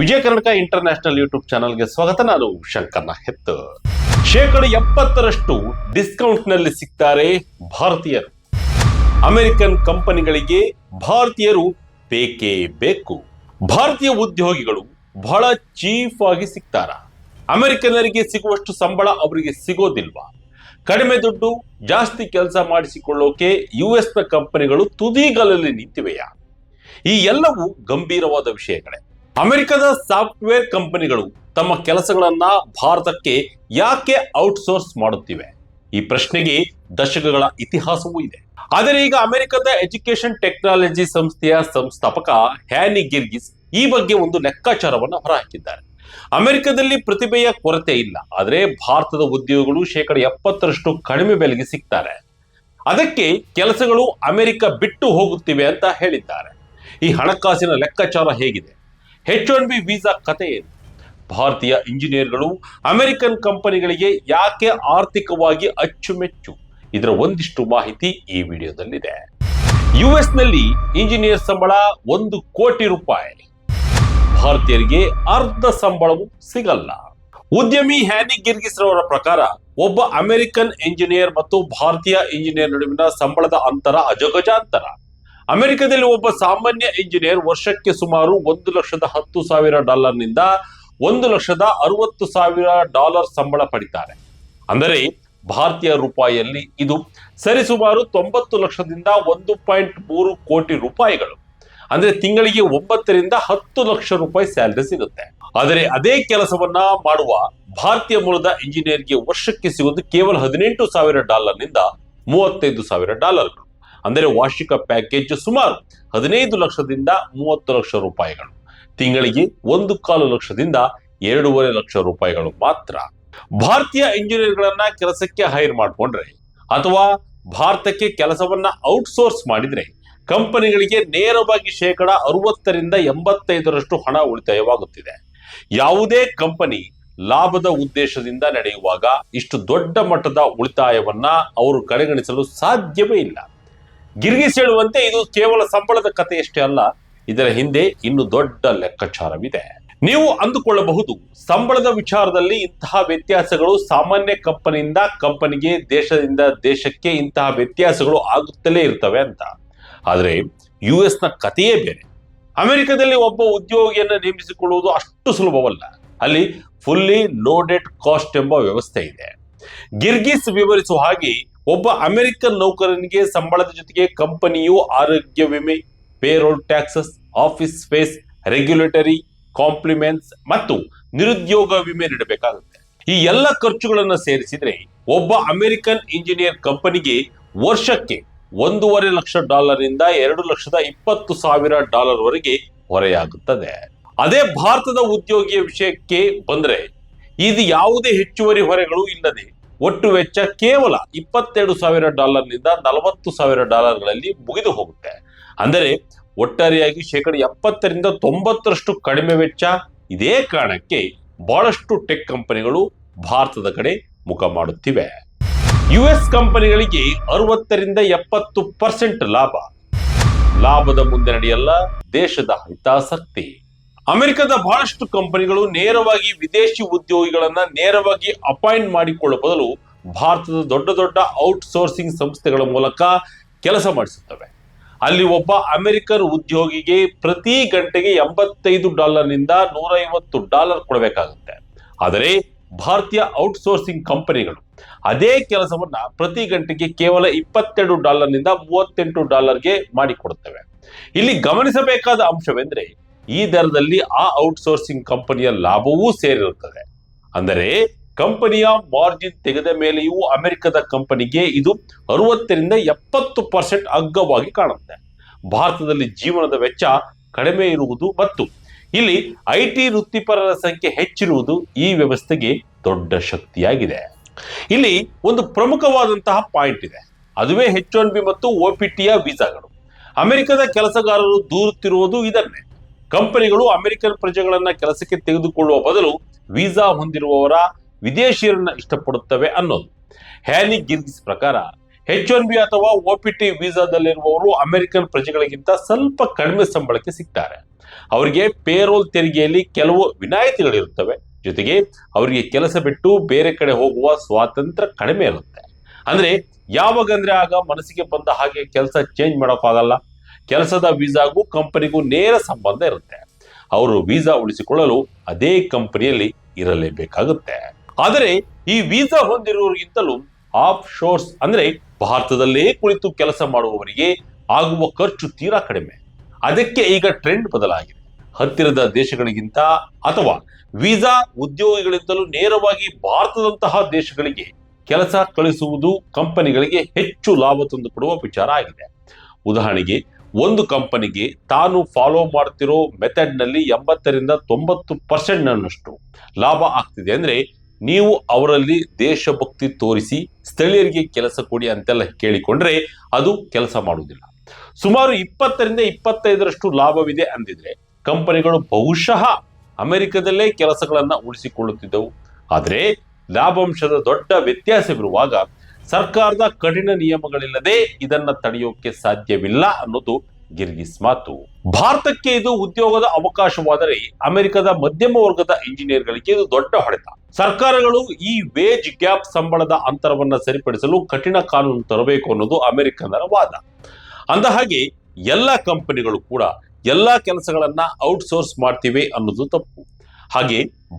Vijaya Karnataka international YouTube ಚಾನಲ್ಗೆ ಸ್ವಾಗತ. ನಾನು ಶಂಕರ್ನ ಹೆತ್ ಶೇಕಡ ಎಪ್ಪತ್ತರಷ್ಟು ಡಿಸ್ಕೌಂಟ್ನಲ್ಲಿ ಸಿಗ್ತಾರೆ ಭಾರತೀಯರು. ಅಮೆರಿಕನ್ ಕಂಪನಿಗಳಿಗೆ ಭಾರತೀಯರು ಬೇಕೇ ಬೇಕು. ಭಾರತೀಯ ಉದ್ಯೋಗಿಗಳು ಬಹಳ ಚೀಫ್ ಆಗಿ ಸಿಗ್ತಾರ. ಅಮೆರಿಕನರಿಗೆ ಸಿಗುವಷ್ಟು ಸಂಬಳ ಅವರಿಗೆ ಸಿಗೋದಿಲ್ವಾ? ಕಡಿಮೆ ದುಡ್ಡು, ಜಾಸ್ತಿ ಕೆಲಸ ಮಾಡಿಸಿಕೊಳ್ಳೋಕೆ ಯು ಎಸ್ನ ಕಂಪನಿಗಳು ತುದಿಗಲಲ್ಲಿ ನಿಂತಿವೆಯಾ? ಈ ಎಲ್ಲವೂ ಗಂಭೀರವಾದ ವಿಷಯಗಳೇ. ಅಮೆರಿಕದ ಸಾಫ್ಟ್ವೇರ್ ಕಂಪನಿಗಳು ತಮ್ಮ ಕೆಲಸಗಳನ್ನ ಭಾರತಕ್ಕೆ ಯಾಕೆ ಔಟ್ಸೋರ್ಸ್ ಮಾಡುತ್ತಿವೆ? ಈ ಪ್ರಶ್ನೆಗೆ ದಶಕಗಳ ಇತಿಹಾಸವೂ ಇದೆ. ಆದರೆ ಈಗ ಅಮೆರಿಕದ ಎಜುಕೇಶನ್ ಟೆಕ್ನಾಲಜಿ ಸಂಸ್ಥೆಯ ಸಂಸ್ಥಾಪಕ ಹ್ಯಾನಿ ಗಿರ್ಗಿಸ್ ಈ ಬಗ್ಗೆ ಒಂದು ಲೆಕ್ಕಾಚಾರವನ್ನು ಹೊರಹಾಕಿದ್ದಾರೆ. ಅಮೆರಿಕದಲ್ಲಿ ಪ್ರತಿಭೆಯ ಕೊರತೆ ಇಲ್ಲ. ಆದರೆ ಭಾರತದ ಉದ್ಯೋಗಗಳು ಶೇಕಡ ಎಪ್ಪತ್ತರಷ್ಟು ಕಡಿಮೆ ಬೆಲೆಗೆ ಸಿಗ್ತಾರೆ. ಅದಕ್ಕೆ ಕೆಲಸಗಳು ಅಮೆರಿಕ ಬಿಟ್ಟು ಹೋಗುತ್ತಿವೆ ಅಂತ ಹೇಳಿದ್ದಾರೆ. ಈ ಹಣಕಾಸಿನ ಲೆಕ್ಕಾಚಾರ ಹೇಗಿದೆ? ಹೆಚ್ ಒನ್ ಬಿ ವೀಸಾ ಕತೆ ಏನು? ಭಾರತೀಯ ಇಂಜಿನಿಯರ್ಗಳು ಅಮೆರಿಕನ್ ಕಂಪನಿಗಳಿಗೆ ಯಾಕೆ ಆರ್ಥಿಕವಾಗಿ ಅಚ್ಚುಮೆಚ್ಚು? ಇದರ ಒಂದಿಷ್ಟು ಮಾಹಿತಿ ಈ ವಿಡಿಯೋದಲ್ಲಿದೆ. ಯು ನಲ್ಲಿ ಇಂಜಿನಿಯರ್ ಸಂಬಳ ಒಂದು ಕೋಟಿ ರೂಪಾಯಿ. ಭಾರತೀಯರಿಗೆ ಅರ್ಧ ಸಂಬಳವು ಸಿಗಲ್ಲ. ಉದ್ಯಮಿ ಹ್ಯಾನಿ ಗಿರ್ಗಿಸ್ ರವರ ಪ್ರಕಾರ ಒಬ್ಬ ಅಮೆರಿಕನ್ ಇಂಜಿನಿಯರ್ ಮತ್ತು ಭಾರತೀಯ ಇಂಜಿನಿಯರ್ ನಡುವಿನ ಸಂಬಳದ ಅಂತರ ಅಜಗಜಾಂತರ. ಅಮೆರಿಕದಲ್ಲಿ ಒಬ್ಬ ಸಾಮಾನ್ಯ ಇಂಜಿನಿಯರ್ ವರ್ಷಕ್ಕೆ ಸುಮಾರು ಒಂದು ಲಕ್ಷದ ಹತ್ತು ಸಾವಿರ ಡಾಲರ್ನಿಂದ ಒಂದು ಲಕ್ಷದ ಅರವತ್ತು ಸಾವಿರ ಡಾಲರ್ ಸಂಬಳ ಪಡಿತಾರೆ. ಅಂದರೆ ಭಾರತೀಯ ರೂಪಾಯಿಯಲ್ಲಿ ಇದು ಸರಿಸುಮಾರು ತೊಂಬತ್ತು ಲಕ್ಷದಿಂದ ಒಂದು ಪಾಯಿಂಟ್ ಮೂರು ಕೋಟಿ ರೂಪಾಯಿಗಳು. ಅಂದ್ರೆ ತಿಂಗಳಿಗೆ ಒಂಬತ್ತರಿಂದ ಹತ್ತು ಲಕ್ಷ ರೂಪಾಯಿ ಸ್ಯಾಲರಿ ಸಿಗುತ್ತೆ. ಆದರೆ ಅದೇ ಕೆಲಸವನ್ನ ಮಾಡುವ ಭಾರತೀಯ ಮೂಲದ ಇಂಜಿನಿಯರ್ಗೆ ವರ್ಷಕ್ಕೆ ಸಿಗುವುದು ಕೇವಲ ಹದಿನೆಂಟು ಸಾವಿರ ಡಾಲರ್ನಿಂದ ಮೂವತ್ತೈದು ಸಾವಿರ ಡಾಲರ್ಗಳು. ಅಂದರೆ ವಾರ್ಷಿಕ ಪ್ಯಾಕೇಜ್ ಸುಮಾರು ಹದಿನೈದು ಲಕ್ಷದಿಂದ ಮೂವತ್ತು ಲಕ್ಷ ರೂಪಾಯಿಗಳು. ತಿಂಗಳಿಗೆ ಒಂದು ಕಾಲು ಲಕ್ಷದಿಂದ ಎರಡೂವರೆ ಲಕ್ಷ ರೂಪಾಯಿಗಳು ಮಾತ್ರ. ಭಾರತೀಯ ಇಂಜಿನಿಯರ್ಗಳನ್ನ ಕೆಲಸಕ್ಕೆ ಹೈರ್ ಮಾಡಿಕೊಂಡ್ರೆ ಅಥವಾ ಭಾರತಕ್ಕೆ ಕೆಲಸವನ್ನ ಔಟ್ಸೋರ್ಸ್ ಮಾಡಿದ್ರೆ ಕಂಪನಿಗಳಿಗೆ ನೇರವಾಗಿ ಶೇಕಡ ಅರವತ್ತರಿಂದ ಎಂಬತ್ತೈದರಷ್ಟು ಹಣ ಉಳಿತಾಯವಾಗುತ್ತಿದೆ. ಯಾವುದೇ ಕಂಪನಿ ಲಾಭದ ಉದ್ದೇಶದಿಂದ ನಡೆಯುವಾಗ ಇಷ್ಟು ದೊಡ್ಡ ಮಟ್ಟದ ಉಳಿತಾಯವನ್ನ ಅವರು ಕಡೆಗಣಿಸಲು ಸಾಧ್ಯವೇ ಇಲ್ಲ. ಗಿರ್ಗಿಸ್ ಹೇಳುವಂತೆ ಇದು ಕೇವಲ ಸಂಬಳದ ಕಥೆಯಷ್ಟೇ ಅಲ್ಲ, ಇದರ ಹಿಂದೆ ಇನ್ನು ದೊಡ್ಡ ಲೆಕ್ಕಾಚಾರವಿದೆ. ನೀವು ಅಂದುಕೊಳ್ಳಬಹುದು, ಸಂಬಳದ ವಿಚಾರದಲ್ಲಿ ಇಂತಹ ವ್ಯತ್ಯಾಸಗಳು ಸಾಮಾನ್ಯ ಕಂಪನಿಯಿಂದ ಕಂಪನಿಗೆ, ದೇಶದಿಂದ ದೇಶಕ್ಕೆ ಇಂತಹ ವ್ಯತ್ಯಾಸಗಳು ಆಗುತ್ತಲೇ ಇರ್ತವೆ ಅಂತ. ಆದರೆ ಯು ನ ಕಥೆಯೇ ಬೇರೆ. ಅಮೆರಿಕದಲ್ಲಿ ಒಬ್ಬ ಉದ್ಯೋಗಿಯನ್ನು ನೇಮಿಸಿಕೊಳ್ಳುವುದು ಅಷ್ಟು ಸುಲಭವಲ್ಲ. ಅಲ್ಲಿ ಫುಲ್ಲಿ ಲೋಡೆಡ್ ಕಾಸ್ಟ್ ಎಂಬ ವ್ಯವಸ್ಥೆ ಇದೆ. ಗಿರ್ಗಿಸ್ ವಿವರಿಸುವ ಹಾಗೆ ಒಬ್ಬ ಅಮೆರಿಕನ್ ನೌಕರನಿಗೆ ಸಂಬಳದ ಜೊತೆಗೆ ಕಂಪನಿಯು ಆರೋಗ್ಯ ವಿಮೆ payroll taxes office space regulatory compliments ಮತ್ತು ನಿರುದ್ಯೋಗ ವಿಮೆ ನೀಡಬೇಕಾಗುತ್ತೆ. ಈ ಎಲ್ಲ ಖರ್ಚುಗಳನ್ನು ಸೇರಿಸಿದ್ರೆ ಒಬ್ಬ ಅಮೆರಿಕನ್ ಇಂಜಿನಿಯರ್ ಕಂಪನಿಗೆ ವರ್ಷಕ್ಕೆ ಒಂದೂವರೆ ಲಕ್ಷ ಡಾಲರ್ ಇಂದ ಎರಡು ಲಕ್ಷದ ಇಪ್ಪತ್ತು ಸಾವಿರ ಡಾಲರ್ ವರೆಗೆ ಹೊರೆಯಾಗುತ್ತದೆ. ಅದೇ ಭಾರತದ ಉದ್ಯೋಗಿಯ ವಿಷಯಕ್ಕೆ ಬಂದ್ರೆ, ಇದು ಯಾವುದೇ ಹೆಚ್ಚುವರಿ ಹೊರೆಗಳು ಇಲ್ಲದೆ ಒಟ್ಟು ವೆಚ್ಚ ಕೇವಲ ಇಪ್ಪತ್ತೆರಡು ಸಾವಿರ ಡಾಲರ್ನಿಂದ ನಲವತ್ತು ಸಾವಿರ ಡಾಲರ್ಗಳಲ್ಲಿ ಮುಗಿದು ಹೋಗುತ್ತೆ. ಅಂದರೆ ಒಟ್ಟಾರೆಯಾಗಿ ಶೇಕಡ ಎಪ್ಪತ್ತರಿಂದ ತೊಂಬತ್ತರಷ್ಟು ಕಡಿಮೆ ವೆಚ್ಚ. ಇದೇ ಕಾರಣಕ್ಕೆ ಬಹಳಷ್ಟು ಟೆಕ್ ಕಂಪನಿಗಳು ಭಾರತದ ಕಡೆ ಮುಖ ಮಾಡುತ್ತಿವೆ. ಯು ಎಸ್ ಕಂಪನಿಗಳಿಗೆ ಅರವತ್ತರಿಂದ ಎಪ್ಪತ್ತು ಪರ್ಸೆಂಟ್ ಲಾಭ. ಲಾಭದ ಮುಂದೆ ನಡೆಯಲ್ಲ, ದೇಶದ ಹಿತಾಸಕ್ತಿ. ಅಮೆರಿಕದ ಬಹಳಷ್ಟು ಕಂಪನಿಗಳು ನೇರವಾಗಿ ವಿದೇಶಿ ಉದ್ಯೋಗಿಗಳನ್ನ ನೇರವಾಗಿ ಅಪಾಯಿಂಟ್ ಮಾಡಿಕೊಳ್ಳುವ ಬದಲು ಭಾರತದ ದೊಡ್ಡ ದೊಡ್ಡ ಔಟ್ಸೋರ್ಸಿಂಗ್ ಸಂಸ್ಥೆಗಳ ಮೂಲಕ ಕೆಲಸ ಮಾಡಿಸುತ್ತವೆ. ಅಲ್ಲಿ ಒಬ್ಬ ಅಮೆರಿಕನ್ ಉದ್ಯೋಗಿಗೆ ಪ್ರತಿ ಗಂಟೆಗೆ ಎಂಬತ್ತೈದು ಡಾಲರ್ನಿಂದ ನೂರೈವತ್ತು ಡಾಲರ್ ಕೊಡಬೇಕಾಗುತ್ತೆ. ಆದರೆ ಭಾರತೀಯ ಔಟ್ಸೋರ್ಸಿಂಗ್ ಕಂಪನಿಗಳು ಅದೇ ಕೆಲಸವನ್ನ ಪ್ರತಿ ಗಂಟೆಗೆ ಕೇವಲ ಇಪ್ಪತ್ತೆರಡು ಡಾಲರ್ನಿಂದ ಮೂವತ್ತೆಂಟು ಡಾಲರ್ಗೆ ಮಾಡಿಕೊಡುತ್ತವೆ. ಇಲ್ಲಿ ಗಮನಿಸಬೇಕಾದ ಅಂಶವೆಂದ್ರೆ ಈ ದರದಲ್ಲಿ ಆ ಔಟ್ಸೋರ್ಸಿಂಗ್ ಕಂಪನಿಯ ಲಾಭವೂ ಸೇರಿರುತ್ತದೆ. ಅಂದರೆ ಕಂಪನಿಯ ಮಾರ್ಜಿನ್ ತೆಗೆದ ಮೇಲೆಯೂ ಅಮೆರಿಕದ ಕಂಪನಿಗೆ ಇದು ಅರವತ್ತರಿಂದ ಎಪ್ಪತ್ತು ಪರ್ಸೆಂಟ್ ಅಗ್ಗವಾಗಿ ಕಾಣುತ್ತೆ. ಭಾರತದಲ್ಲಿ ಜೀವನದ ವೆಚ್ಚ ಕಡಿಮೆ ಇರುವುದು ಮತ್ತು ಇಲ್ಲಿ ಐ ಟಿ ವೃತ್ತಿಪರರ ಸಂಖ್ಯೆ ಹೆಚ್ಚಿರುವುದು ಈ ವ್ಯವಸ್ಥೆಗೆ ದೊಡ್ಡ ಶಕ್ತಿಯಾಗಿದೆ. ಇಲ್ಲಿ ಒಂದು ಪ್ರಮುಖವಾದಂತಹ ಪಾಯಿಂಟ್ ಇದೆ. ಅದುವೇ ಹೆಚ್ ಒನ್ ಬಿ ಮತ್ತು ಒ ಪಿ ಟಿಯ ವೀಸಾಗಳು. ಅಮೆರಿಕದ ಕೆಲಸಗಾರರು ದೂರುತ್ತಿರುವುದು ಇದನ್ನೇ. ಕಂಪನಿಗಳು ಅಮೆರಿಕನ್ ಪ್ರಜೆಗಳನ್ನ ಕೆಲಸಕ್ಕೆ ತೆಗೆದುಕೊಳ್ಳುವ ಬದಲು ವೀಸಾ ಹೊಂದಿರುವವರ ವಿದೇಶಿಯರನ್ನ ಇಷ್ಟಪಡುತ್ತವೆ ಅನ್ನೋದು. ಹ್ಯಾನಿ ಗಿರ್ಗಿಸ್ ಪ್ರಕಾರ ಎಚ್ ಒನ್ ಬಿ ಅಥವಾ ಒಪಿಟಿ ವೀಸಾದಲ್ಲಿರುವವರು ಅಮೆರಿಕನ್ ಪ್ರಜೆಗಳಿಗಿಂತ ಸ್ವಲ್ಪ ಕಡಿಮೆ ಸಂಬಳಕ್ಕೆ ಸಿಗ್ತಾರೆ. ಅವರಿಗೆ ಪೇರೋಲ್ ತೆರಿಗೆಯಲ್ಲಿ ಕೆಲವು ವಿನಾಯಿತಿಗಳಿರುತ್ತವೆ. ಜೊತೆಗೆ ಅವರಿಗೆ ಕೆಲಸ ಬಿಟ್ಟು ಬೇರೆ ಕಡೆ ಹೋಗುವ ಸ್ವಾತಂತ್ರ್ಯ ಕಡಿಮೆ ಇರುತ್ತೆ. ಅಂದ್ರೆ ಯಾವಾಗಂದ್ರೆ ಆಗ ಮನಸ್ಸಿಗೆ ಬಂದ ಹಾಗೆ ಕೆಲಸ ಚೇಂಜ್ ಮಾಡೋಕ್ಕಾಗಲ್ಲ. ಕೆಲಸದ ವೀಸಾಗೂ ಕಂಪನಿಗೂ ನೇರ ಸಂಬಂಧ ಇರುತ್ತೆ. ಅವರು ವೀಸಾ ಉಳಿಸಿಕೊಳ್ಳಲು ಅದೇ ಕಂಪನಿಯಲ್ಲಿ ಇರಲೇಬೇಕಾಗುತ್ತೆ. ಆದರೆ ಈ ವೀಸಾ ಹೊಂದಿರುವವರಿಗಿಂತಲೂ ಆಫ್ ಶೋರ್ಸ್ ಅಂದ್ರೆ ಭಾರತದಲ್ಲೇ ಕುಳಿತು ಕೆಲಸ ಮಾಡುವವರಿಗೆ ಆಗುವ ಖರ್ಚು ತೀರಾ ಕಡಿಮೆ. ಅದಕ್ಕೆ ಈಗ ಟ್ರೆಂಡ್ ಬದಲಾಗಿದೆ. ಹತ್ತಿರದ ದೇಶಗಳಿಗಿಂತ ಅಥವಾ ವೀಸಾ ಉದ್ಯೋಗಿಗಳಿಂದಲೂ ನೇರವಾಗಿ ಭಾರತದಂತಹ ದೇಶಗಳಿಗೆ ಕೆಲಸ ಕಳಿಸುವುದು ಕಂಪನಿಗಳಿಗೆ ಹೆಚ್ಚು ಲಾಭ ತಂದುಕೊಡುವ ವಿಚಾರ ಆಗಿದೆ. ಉದಾಹರಣೆಗೆ ಒಂದು ಕಂಪನಿಗೆ ತಾನು ಫಾಲೋ ಮಾಡ್ತಿರೋ ಮೆಥಡ್ನಲ್ಲಿ ಎಂಬತ್ತರಿಂದ ತೊಂಬತ್ತು ಪರ್ಸೆಂಟ್ನಷ್ಟು ಲಾಭ ಆಗ್ತಿದೆ. ಅಂದರೆ ನೀವು ಅವರಲ್ಲಿ ದೇಶಭಕ್ತಿ ತೋರಿಸಿ ಸ್ಥಳೀಯರಿಗೆ ಕೆಲಸ ಕೊಡಿ ಅಂತೆಲ್ಲ ಕೇಳಿಕೊಂಡ್ರೆ ಅದು ಕೆಲಸ ಮಾಡುವುದಿಲ್ಲ. ಸುಮಾರು ಇಪ್ಪತ್ತರಿಂದ ಇಪ್ಪತ್ತೈದರಷ್ಟು ಲಾಭವಿದೆ ಅಂದಿದ್ರೆ ಕಂಪನಿಗಳು ಬಹುಶಃ ಅಮೆರಿಕದಲ್ಲೇ ಕೆಲಸಗಳನ್ನು ಉಳಿಸಿಕೊಳ್ಳುತ್ತಿದ್ದವು. ಆದರೆ ಲಾಭಾಂಶದ ದೊಡ್ಡ ವ್ಯತ್ಯಾಸವಿರುವಾಗ ಸರ್ಕಾರದ ಕಠಿಣ ನಿಯಮಗಳಿಲ್ಲದೆ ಇದನ್ನ ತಡೆಯೋಕೆ ಸಾಧ್ಯವಿಲ್ಲ ಅನ್ನೋದು ಗಿರ್ಗಿಸ್ ಮಾತು. ಭಾರತಕ್ಕೆ ಇದು ಉದ್ಯೋಗದ ಅವಕಾಶವಾದರೆ ಅಮೆರಿಕದ ಮಧ್ಯಮ ವರ್ಗದ ಇಂಜಿನಿಯರ್ಗಳಿಗೆ ಇದು ದೊಡ್ಡ ಹೊಡೆತ. ಸರ್ಕಾರಗಳು ಈ ವೇಜ್ ಗ್ಯಾಪ್ ಸಂಬಳದ ಅಂತರವನ್ನ ಸರಿಪಡಿಸಲು ಕಠಿಣ ಕಾನೂನು ತರಬೇಕು ಅನ್ನೋದು ಅಮೆರಿಕನ್ನರ ವಾದ. ಅಂದ ಹಾಗೆ ಎಲ್ಲ ಕಂಪನಿಗಳು ಕೂಡ ಎಲ್ಲಾ ಕೆಲಸಗಳನ್ನ ಔಟ್ಸೋರ್ಸ್ ಮಾಡ್ತಿವೆ ಅನ್ನೋದು ತಪ್ಪು. ಹಾಗೆ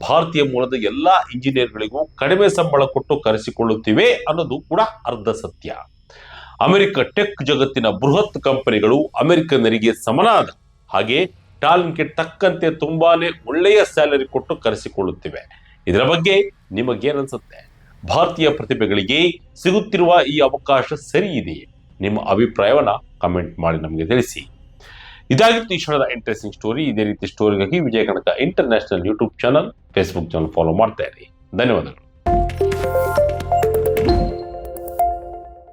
ಭಾರತೀಯ ಮೂಲದ ಎಲ್ಲಾ ಇಂಜಿನಿಯರ್ಗಳಿಗೂ ಕಡಿಮೆ ಸಂಬಳ ಕೊಟ್ಟು ಕರೆಸಿಕೊಳ್ಳುತ್ತಿವೆ ಅನ್ನೋದು ಕೂಡ ಅರ್ಧ ಸತ್ಯ. ಅಮೆರಿಕ ಟೆಕ್ ಜಗತ್ತಿನ ಬೃಹತ್ ಕಂಪನಿಗಳು ಅಮೆರಿಕನ್ನರಿಗೆ ಸಮನಾದ ಹಾಗೆ ಟಾಲೆಂಟ್ಗೆ ತಕ್ಕಂತೆ ತುಂಬಾನೇ ಒಳ್ಳೆಯ ಸ್ಯಾಲರಿ ಕೊಟ್ಟು ಕರೆಸಿಕೊಳ್ಳುತ್ತಿವೆ. ಇದರ ಬಗ್ಗೆ ನಿಮಗೇನನ್ಸುತ್ತೆ? ಭಾರತೀಯ ಪ್ರತಿಭೆಗಳಿಗೆ ಸಿಗುತ್ತಿರುವ ಈ ಅವಕಾಶ ಸರಿ ಇದೆಯೇ ನಿಮ್ಮ ಅಭಿಪ್ರಾಯವನ್ನ ಕಮೆಂಟ್ ಮಾಡಿ ನಮಗೆ ತಿಳಿಸಿ. ಇದಾಗಿತ್ತು ಈ ಕ್ಷಣದ ಇಂಟ್ರೆಸ್ಟಿಂಗ್ ಸ್ಟೋರಿ ಇದೇ ರೀತಿ ಸ್ಟೋರಿಗಾಗಿ Vijaya Kanaka international YouTube channel Facebook channel follow ಮಾಡ್ತಾ ಇರಿ. ಧನ್ಯವಾದಗಳು.